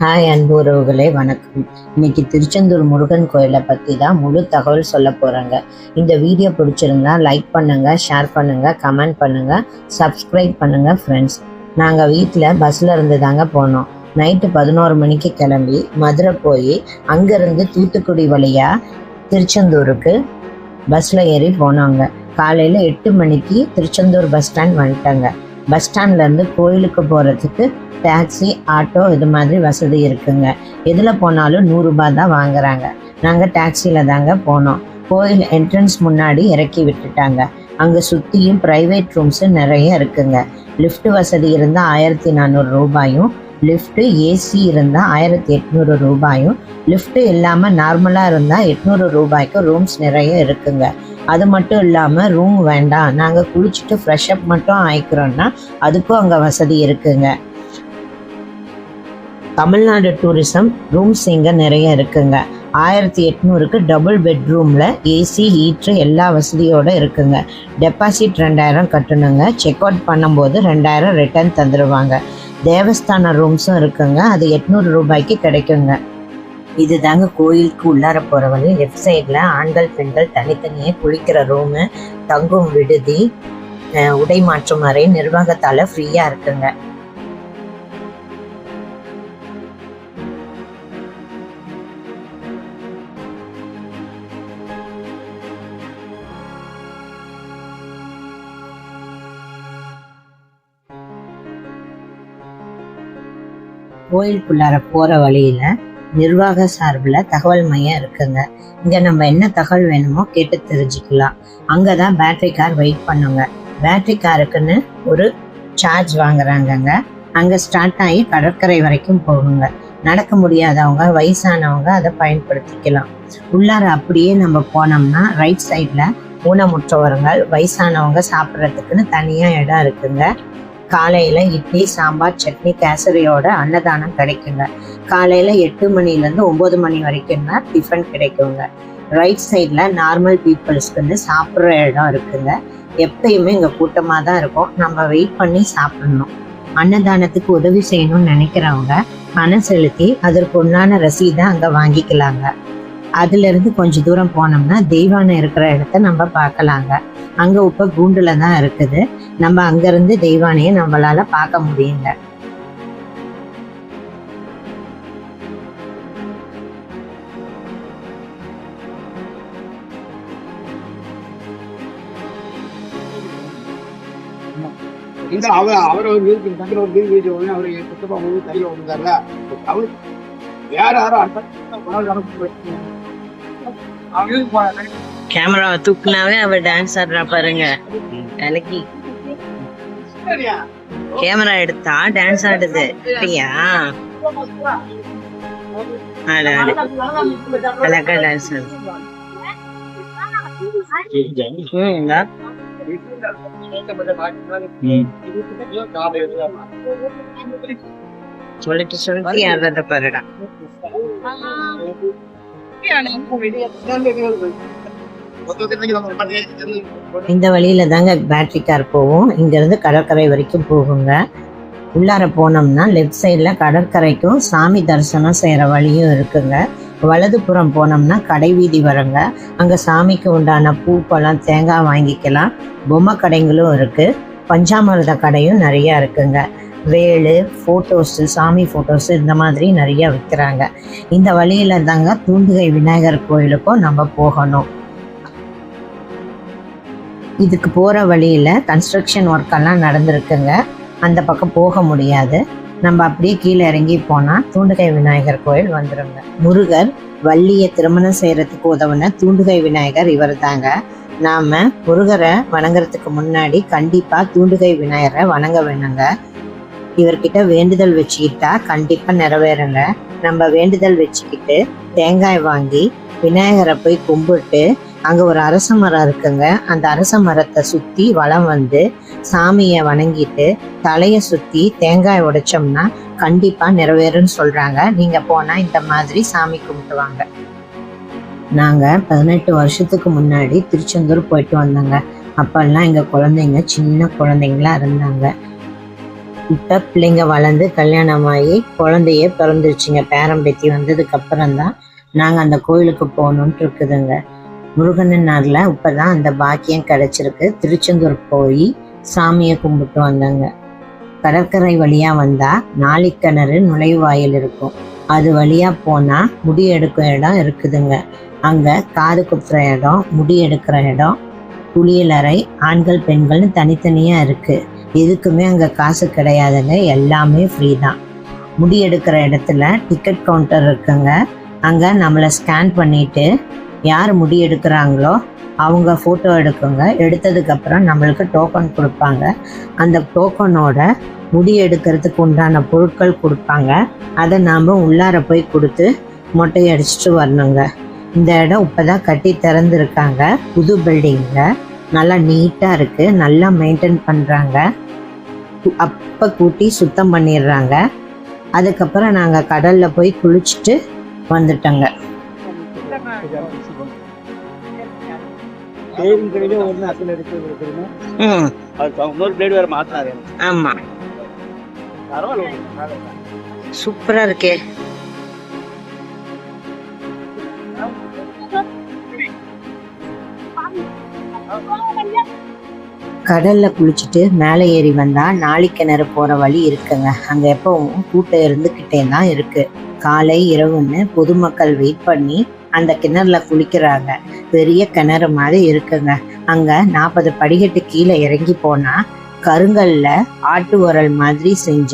Hi அன்பு உறவுகளே வணக்கம். இன்னைக்கு திருச்செந்தூர் முருகன் கோயிலை பற்றி தான் முழு தகவல் சொல்ல போகிறாங்க இந்த வீடியோ பிடிச்சிருந்தா லைக் பண்ணுங்கள் ஷேர் பண்ணுங்கள் கமெண்ட் பண்ணுங்கள் சப்ஸ்கிரைப் பண்ணுங்கள் ஃப்ரெண்ட்ஸ் நாங்கள் வீட்டில் பஸ்ஸில் இருந்து தாங்க போனோம். நைட்டு பதினோரு மணிக்கு கிளம்பி மதுரை போய் அங்கேருந்து தூத்துக்குடி வழியாக திருச்செந்தூருக்கு பஸ்ஸில் ஏறி போனாங்க. காலையில் எட்டு மணிக்கு திருச்செந்தூர் பஸ் ஸ்டாண்ட் வந்துட்டாங்க. பஸ் ஸ்டாண்ட்லேருந்து கோயிலுக்கு போகிறதுக்கு டாக்ஸி ஆட்டோ இது மாதிரி வசதி இருக்குங்க. எதில் போனாலும் நூறுரூபா தான் வாங்குறாங்க. நாங்கள் டாக்ஸியில் தாங்க போனோம். கோயில் என்ட்ரன்ஸ் முன்னாடி இறக்கி விட்டுட்டாங்க. அங்கே சுற்றியும் ப்ரைவேட் ரூம்ஸு நிறைய இருக்குங்க. லிஃப்ட் வசதி இருந்தால் ஆயிரத்தி நானூறு ரூபாயும் லிஃப்ட்டு ஏசி இருந்தால் ஆயிரத்தி எட்நூறு ரூபாயும் லிஃப்ட்டு இல்லாமல் நார்மலாக இருந்தால் எட்நூறு ரூபாய்க்கு ரூம்ஸ் நிறைய இருக்குங்க. அது மட்டும் இல்லாமல் ரூம் வேண்டாம். நாங்கள் குளிச்சுட்டு ஃப்ரெஷ் அப் மட்டும் ஆயிக்கிறோன்னா அதுக்கும் அங்கே வசதி இருக்குங்க. தமிழ்நாடு டூரிசம் ரூம்ஸ் இங்கே நிறைய இருக்குங்க. ஆயிரத்தி எட்நூறுக்கு டபுள் பெட்ரூமில் ஏசி ஹீட்ரு எல்லா வசதியோடு இருக்குங்க. டெபாசிட் ரெண்டாயிரம் கட்டணுங்க. செக் அவுட் பண்ணும்போது ரெண்டாயிரம் ரிட்டர்ன் தந்துடுவாங்க தேவஸ்தான ரூம்ஸும் இருக்குங்க. அது எட்நூறு ரூபாய்க்கு கிடைக்குங்க. இது தாங்க கோயிலுக்கு உள்ளார போகிற வழி. லெஃப்ட் சைடில் ஆண்கள் பெண்கள் தனித்தனியே குளிக்கிற ரூமு தங்கும் விடுதி உடை மாற்றும் அறை நிர்வாகத்தால் ஃப்ரீயாக இருக்குங்க. கோயிலுக்குள்ளார போகிற வழியில் நிர்வாக சார்பில் தகவல் மையம் இருக்குங்க. இங்கே நம்ம என்ன தகவல் வேணுமோ கேட்டு தெரிஞ்சுக்கலாம். அங்கே தான் பேட்டரி கார் வெயிட் பண்ணுங்க பேட்டரி காருக்குன்னு ஒரு சார்ஜ் வாங்குறாங்கங்க. அங்கே ஸ்டார்ட் ஆகி கடற்கரை வரைக்கும் போகுங்க. நடக்க முடியாதவங்க வயசானவங்க அதை பயன்படுத்திக்கலாம். உள்ளார அப்படியே நம்ம போனோம்னா ரைட் சைடில் ஊனமுற்றவர்கள் வயசானவங்க சாப்பிட்றதுக்குன்னு தனியாக இடம் இருக்குங்க. காலையில் இட்லி சாம்பார் சட்னி கேசரியோட அன்னதானம் கிடைக்குங்க. காலையில் எட்டு மணிலேருந்து ஒம்பது மணி வரைக்கும் தான் டிஃபன் கிடைக்குங்க ரைட் சைடில் நார்மல் பீப்புள்ஸ்க்குன்னு சாப்பிட்ற இடம் இருக்குங்க. எப்பயுமே இங்கே கூட்டமாக தான் இருக்கும். நம்ம வெயிட் பண்ணி சாப்பிடணும். அன்னதானத்துக்கு உதவி செய்யணும்னு நினைக்கிறவங்க பணம் செலுத்தி அதற்கு உண்டான ரசீதை அங்கே வாங்கிக்கலாங்க. அதுலேருந்து கொஞ்சம் தூரம் போனோம்னா தெய்வானம் இருக்கிற இடத்த நம்ம பார்க்கலாங்க. அங்கே இப்போ கூண்டுல தான் இருக்குது. நம்ம அங்கேருந்து தெய்வானையை நம்மளால பார்க்க முடியல. இந்த அவர் அவர் ஒரு வீட்டு தங்கிற ஒரு வீடு வீட்டு ஒன்று அவர் சுத்தப்பா வந்து கையில் வந்தார்ல அவரு வேற யாரும் அந்த அவங்க கேமராவை தூக்குனாவே அவ டான்ஸ் ஆடுறா பாருங்க. வேலைக்கு கேமரா எடுத்தா டான்ஸ் ஆடுது. அப்படியா? ஆடு ஆடு. அழகா டான்ஸ் ஆடு. ம், இந்தா. சொல்லிட்டு சொல்லிட்டு ஆடுறத பாருடா. இந்த வழியில தாங்க பேட்டரி கார் போகும். இங்கிருந்து கடற்கரை வரைக்கும் போகுங்க. உள்ளார போனோம்னா லெஃப்ட் சைடில் கடற்கரைக்கும் சாமி தரிசனம் செய்கிற வழியும் இருக்குங்க. வலதுபுறம் போனோம்னா கடை வீதி வருங்க. அங்கே சாமிக்கு உண்டான பூ பழம் தேங்காய் வாங்கிக்கலாம். பொம்மை கடைங்களும் இருக்குது பஞ்சாமிர்த கடையும் நிறையா இருக்குங்க. வேலு ஃபோட்டோஸு சாமி ஃபோட்டோஸு இந்த மாதிரி நிறைய விற்கிறாங்க இந்த வழியில் தாங்க தூண்டுகை விநாயகர் கோயிலுக்கும் நம்ம போகணும். இதுக்கு போகிற வழியில் கன்ஸ்ட்ரக்ஷன் ஒர்க்கெல்லாம் நடந்திருக்குங்க. அந்த பக்கம் போக முடியாது. நம்ம அப்படியே கீழே இறங்கி போனால் தூண்டுகை விநாயகர் கோயில் வந்துருங்க. முருகர் வள்ளியை திருமணம் செய்கிறதுக்கு உதவுன தூண்டுகை விநாயகர் இவர் தாங்க நாம் முருகரை வணங்குறதுக்கு முன்னாடி கண்டிப்பாக தூண்டுகை விநாயகரை வணங்க வேணுங்க. இவர்கிட்ட வேண்டுதல் வச்சுக்கிட்டா கண்டிப்பாக நிறைவேறுங்க. நம்ம வேண்டுதல் வச்சுக்கிட்டு தேங்காய் வாங்கி விநாயகரை போய் கும்பிட்டு அங்கே ஒரு அரச மரம் இருக்குங்க. அந்த அரச மரத்தை சுற்றி வலம் வந்து சாமியை வணங்கிட்டு தலையை சுற்றி தேங்காய் உடைச்சோம்னா கண்டிப்பாக நிறைவேறும்னு சொல்கிறாங்க நீங்கள் போனால் இந்த மாதிரி சாமி கும்பிட்டுவாங்க நாங்கள் பதினெட்டு வருஷத்துக்கு முன்னாடி திருச்செந்தூர் போயிட்டு வந்தோங்க. அப்போல்லாம் எங்கள் குழந்தைங்க சின்ன குழந்தைங்களா இருந்தாங்க. இப்போ பிள்ளைங்க வளர்ந்து கல்யாணமாகி குழந்தைய பிறந்துருச்சுங்க. பேரம்பேத்தி வந்ததுக்கு அப்புறம் தான் நாங்கள் அந்த கோயிலுக்கு போகணுன்ட்டு இருக்குதுங்க. முருகனாரில் இப்போ தான் அந்த பாக்கியம் கிடச்சிருக்கு. திருச்செந்தூர் போய் சாமியை கும்பிட்டு வந்தாங்க. கடற்கரை வழியாக வந்தால் நாளிக்கிணறு நுழைவாயில் இருக்கும். அது வழியாக போனால் முடி எடுக்கிற இடம் இருக்குதுங்க. அங்கே காது குத்துற இடம் முடி எடுக்கிற இடம் குளியலறை ஆண்கள் பெண்கள்னு தனித்தனியாக இருக்குது எதுக்குமே அங்கே காசு கிடையாதுங்க. எல்லாமே ஃப்ரீ தான். முடி எடுக்கிற இடத்துல டிக்கெட் கவுண்டர் இருக்குங்க. அங்கே நம்மளை ஸ்கேன் பண்ணிவிட்டு யார் முடி எடுக்கிறாங்களோ அவங்க ஃபோட்டோ எடுக்குங்க. எடுத்ததுக்கப்புறம் நம்மளுக்கு டோக்கன் கொடுப்பாங்க. அந்த டோக்கனோட முடி எடுக்கிறதுக்கு உண்டான பொருட்கள் கொடுப்பாங்க. அதை நாம் உள்ளார போய் கொடுத்து மொட்டை அடிச்சுட்டு வரணுங்க. இந்த இடம் இப்போ தான் கட்டி திறந்துருக்காங்க. புது பில்டிங்கில் நல்லா நீட்டாக இருக்குது நல்லா மெயின்டைன் பண்ணுறாங்க அப்போ கூட்டி சுத்தம் பண்ணிடுறாங்க. அதுக்கப்புறம் நாங்கள் கடலில் போய் குளிச்சுட்டு வந்துட்டோங்க. சேவிங் கிடையாது ஒன்று அசல் எடுத்து கொடுக்கணும் அது இன்னொரு பிளேடு வேற மாத்தினாரு. ஆமாம் பரவாயில்ல. சூப்பராக இருக்கே. கடல்ல குளிச்சுட்டு மேலே ஏறி வந்தா நாளிக்கிணறு போற வழி இருக்குங்க. அங்க எப்பவும் கூட்டம் இருந்துகிட்டே தான் இருக்கு. காலை இரவுன்னு பொதுமக்கள் வெயிட் பண்ணி அந்த கிணறுல குளிக்கிறாங்க. பெரிய கிணறு மாதிரி இருக்குங்க. அங்க நாற்பது படிக்கட்டு கீழே இறங்கி போனா கருங்கல்ல ஆட்டு உரல் மாதிரி செஞ்ச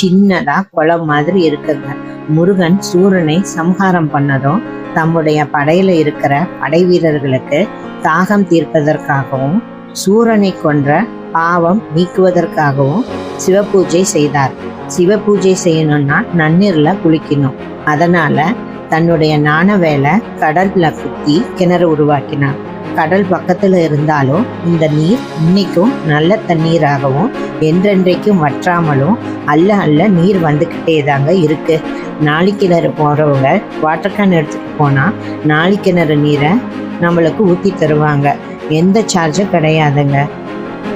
சின்னதா குளம் மாதிரி இருக்குங்க. முருகன் சூரனை சம்ஹாரம் பண்ணதும் தம்முடைய படையில இருக்கிற படை வீரர்களுக்கு தாகம் தீர்ப்பதற்காகவும் சூரனை கொன்ற பாவம் நீக்குவதற்காகவும் சிவபூஜை செய்தார். சிவபூஜை செய்யணும்னா நன்னீர்ல குளிக்கணும். அதனால தன்னுடைய நாணவேலை கடல்ல குத்தி கிணறு உருவாக்கினார். கடல் பக்கத்துல இருந்தாலும் இந்த நீர் இன்னைக்கும் நல்ல தண்ணீராகவும் என்றென்றைக்கும் வற்றாமலும் அல்ல அல்ல நீர் வந்துக்கிட்டே தாங்க இருக்கு. நாளிக்கிணறு போறவங்க வாட்டர் கேன் எடுத்துட்டு போனா நாளிக்கிணறு நீரை நம்மளுக்கு ஊற்றி தருவாங்க. எந்த சார்ஜும் கிடையாதுங்க.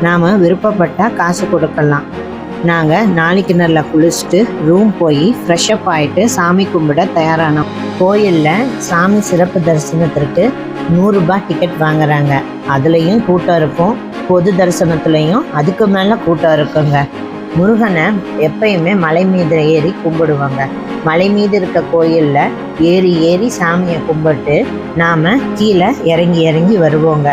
நாம் விருப்பப்பட்டால் காசு கொடுக்கலாம். நாங்கள் நாளைக்கிணறுல குளிச்சுட்டு ரூம் போய் ஃப்ரெஷ்அப் ஆகிட்டு சாமி கும்பிட தயாரானோம். கோயிலில் சாமி சிறப்பு தரிசனத்திற்கு நூறுரூபா டிக்கெட் வாங்குறாங்க. அதுலேயும் கூட்டம் இருக்கும். பொது தரிசனத்துலேயும் அதுக்கு மேலே கூட்டம் இருக்குங்க. முருகனை எப்பயுமே மலை மீது ஏறி கும்பிடுவாங்க. மலை மீது இருக்க கோயிலில் ஏறி ஏறி சாமியை கும்பிட்டு நாம் கீழே இறங்கி இறங்கி வருவோங்க.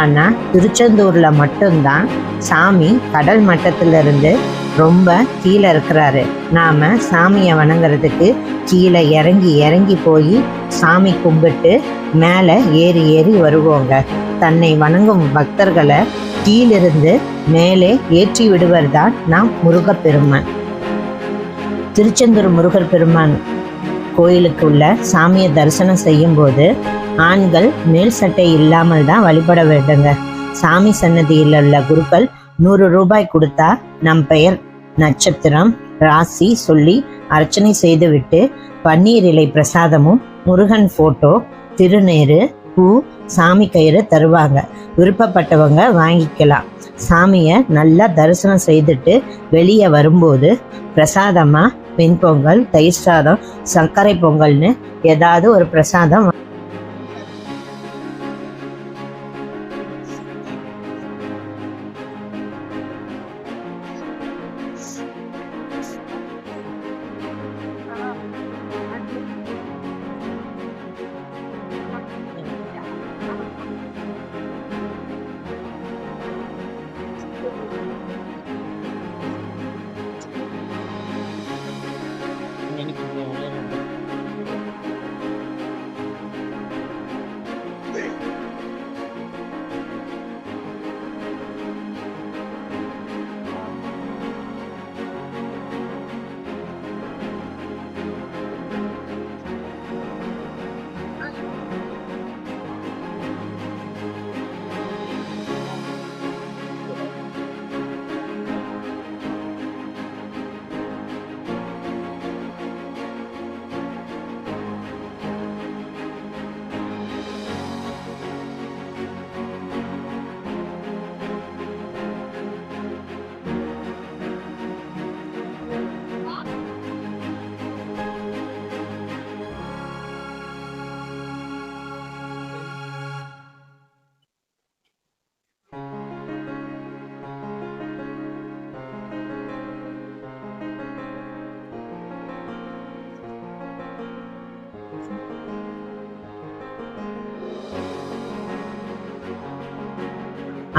ஆனால் திருச்செந்தூரில் மட்டும்தான் சாமி கடல் மட்டத்திலிருந்து ரொம்ப கீழே இருக்கிறாரு. நாம் சாமியை வணங்குறதுக்கு கீழே இறங்கி இறங்கி போய் சாமி கும்பிட்டு மேலே ஏறி ஏறி வருவோங்க. தன்னை வணங்கும் பக்தர்களை கீழிருந்து மேலே ஏற்றி விடுவர் தான் நாம் முருகப்பெருமான். திருச்செந்தூர் முருகர் பெருமான் கோயிலுக்கு உள்ள சாமியை தரிசனம் செய்யும்போது ஆண்கள் மேல் சட்டை இல்லாமல் தான் வழிபட வேண்டுங்க. சாமி சன்னதியில் உள்ள குருக்கள் நூறு ரூபாய் கொடுத்தா நம் பெயர் நட்சத்திரம் ராசி சொல்லி அர்ச்சனை செய்துவிட்டு பன்னீர் இலை பிரசாதமும் முருகன் போட்டோ திருநேரு பூ சாமி கயிறு தருவாங்க. விருப்பப்பட்டவங்க வாங்கிக்கலாம். சாமியை நல்லா தரிசனம் செய்துட்டு வெளியே வரும்போது பிரசாதமாக வெண்பொங்கல் தயிர் சாதம் சர்க்கரை பொங்கல்னு ஏதாவது ஒரு பிரசாதம்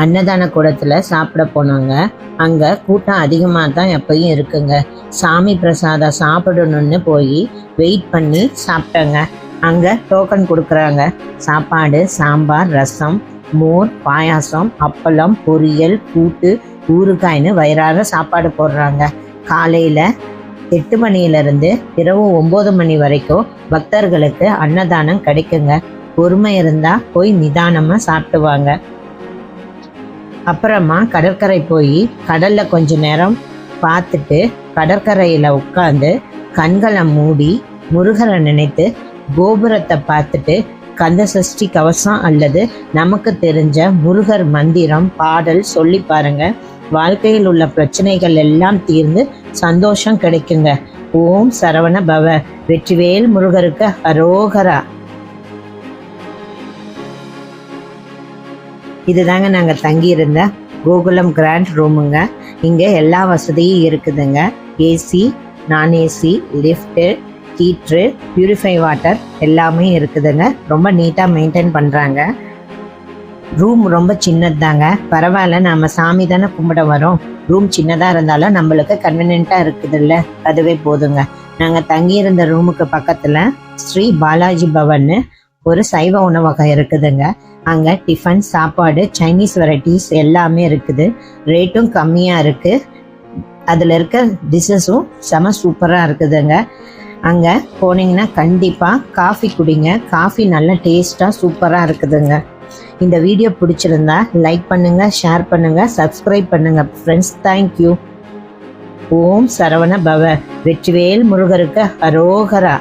அன்னதான கூடத்துல சாப்பிட போனாங்க. அங்க கூட்டம் அதிகமாக தான் எப்பயும் இருக்குங்க. சாமி பிரசாதம் சாப்பிடணும்னு போய் வெயிட் பண்ணி சாப்பிட்டேங்க. அங்க டோக்கன் கொடுக்குறாங்க. சாப்பாடு சாம்பார் ரசம் மோர் பாயாசம் அப்பளம் பொரியல் கூட்டு ஊறுகாய்னு வயிறார சாப்பாடு போடுறாங்க. காலையில எட்டு மணியிலிருந்து இரவு ஒம்பது மணி வரைக்கும் பக்தர்களுக்கு அன்னதானம் கிடைக்குங்க. பொறுமை இருந்தா போய் நிதானமா சாப்பிடுவாங்க. அப்புறமா கடற்கரை போய் கடல்ல கொஞ்ச நேரம் பார்த்துட்டு கடற்கரையில உட்காந்து கண்களை மூடி முருகரை நினைத்து கோபுரத்தை பார்த்துட்டு கந்த சஷ்டி கவசம் அல்லது நமக்கு தெரிஞ்ச முருகர் மந்திரம் பாடல் சொல்லி பாருங்க. வாழ்க்கையில் உள்ள பிரச்சனைகள் எல்லாம் தீர்ந்து சந்தோஷம் கிடைக்குங்க. ஓம் சரவண பவ. வெற்றிவேல் முருகருக்கு அரோகரா இதுதாங்க நாங்கள் தங்கியிருந்த கோகுலம் கிராண்ட் ரூமுங்க இங்கே எல்லா வசதியும் இருக்குதுங்க. AC non AC lift heater purify water எல்லாமே இருக்குதுங்க. ரொம்ப நீட்டாக மெயின்டைன் பண்ணுறாங்க ரூம் ரொம்ப சின்னது தாங்க பரவாயில்ல நம்ம சாமி தானே கும்பிட வரோம். ரூம் சின்னதாக இருந்தாலும் நம்மளுக்கு கன்வீனியண்ட்டாக இருக்குதுல்ல. அதுவே போதுங்க. நாங்கள் தங்கியிருந்த ரூமுக்கு பக்கத்தில் ஸ்ரீ பாலாஜி பவன்னு ஒரு சைவ உணவகம் இருக்குதுங்க. அங்கே டிஃபன் சாப்பாடு சைனீஸ் வெரைட்டிஸ் எல்லாமே இருக்குது. ரேட்டும் கம்மியாக இருக்குது அதில் இருக்க டிஷ்ஷஸும் செம சூப்பராக இருக்குதுங்க. அங்கே போனீங்கன்னா கண்டிப்பாக காஃபி குடிங்க. காஃபி நல்ல டேஸ்ட்டாக சூப்பராக இருக்குதுங்க. இந்த வீடியோ பிடிச்சிருந்தா லைக் பண்ணுங்க ஷேர் பண்ணுங்க சப்ஸ்கிரைப் பண்ணுங்க ஃப்ரெண்ட்ஸ் தேங்க்யூ ஓம் சரவண பவ. வெற்றிவேல் முருகருக்கு அரோகரா.